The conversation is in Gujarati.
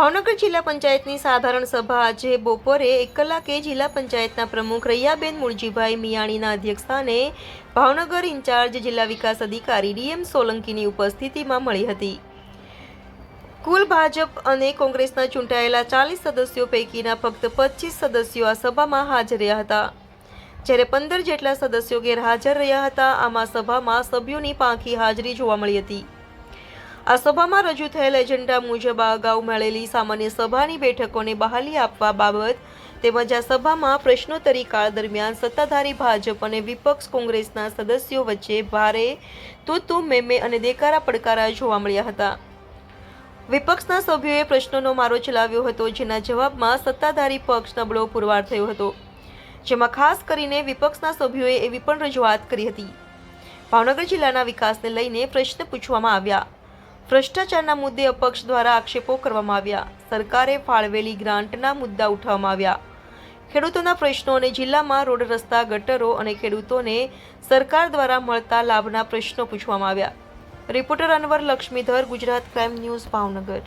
ભાવનગર જિલ્લા પંચાયતની સાધારણ સભા આજે બપોરે એક કલાકે જિલ્લા પંચાયતના પ્રમુખ રૈયાબેન મુળજીભાઈ મિયાણીના અધ્યક્ષસ્થાને ભાવનગર ઇન્ચાર્જ જિલ્લા વિકાસ અધિકારી ડીએમ સોલંકીની ઉપસ્થિતિમાં મળી હતી. કુલ ભાજપ અને કોંગ્રેસના ચૂંટાયેલા ચાલીસ સદસ્યો પૈકીના ફક્ત પચીસ સદસ્યો આ સભામાં હાજર રહ્યા હતા. જ્યારે પંદર જેટલા સદસ્યો ગેરહાજર રહ્યા હતા, આમાં સભામાં સભ્યોની પાંખી હાજરી જોવા મળી હતી. આ સભામાં રજૂ થયેલ એજન્ડા મુજબ અગાઉ મળેલી સામાન્ય સભાની બેઠકોને બહાલી આપવા બાબત તેમજ આ સભામાં પ્રશ્નોત્તરી કાળ દરમિયાન સત્તાધારી ભાજપ અને વિપક્ષ કોંગ્રેસના સદસ્યો વચ્ચે ભારે તું તું મેમે અને દેકારા પડકારા જોવા મળ્યા હતા. વિપક્ષના સભ્યોએ પ્રશ્નોનો મારો ચલાવ્યો હતો, જેના જવાબમાં સત્તાધારી પક્ષ નબળો પુરવાર થયો હતો. જેમાં ખાસ કરીને વિપક્ષના સભ્યોએ એવી પણ રજૂઆત કરી હતી. ભાવનગર જિલ્લાના વિકાસને લઈને પ્રશ્ન પૂછવામાં આવ્યા. ભ્રષ્ટાચારના મુદ્દે અપક્ષ દ્વારા આક્ષેપો કરવામાં આવ્યા. સરકારે ફાળવેલી ગ્રાન્ટના મુદ્દા ઉઠાવવામાં આવ્યા. ખેડૂતોના પ્રશ્નો અને જિલ્લામાં રોડ રસ્તા, ગટરો અને ખેડૂતોને સરકાર દ્વારા મળતા લાભના પ્રશ્નો પૂછવામાં આવ્યા. Reporter Anwar Laxmidhar, Gujarat crime news Bhavnagar.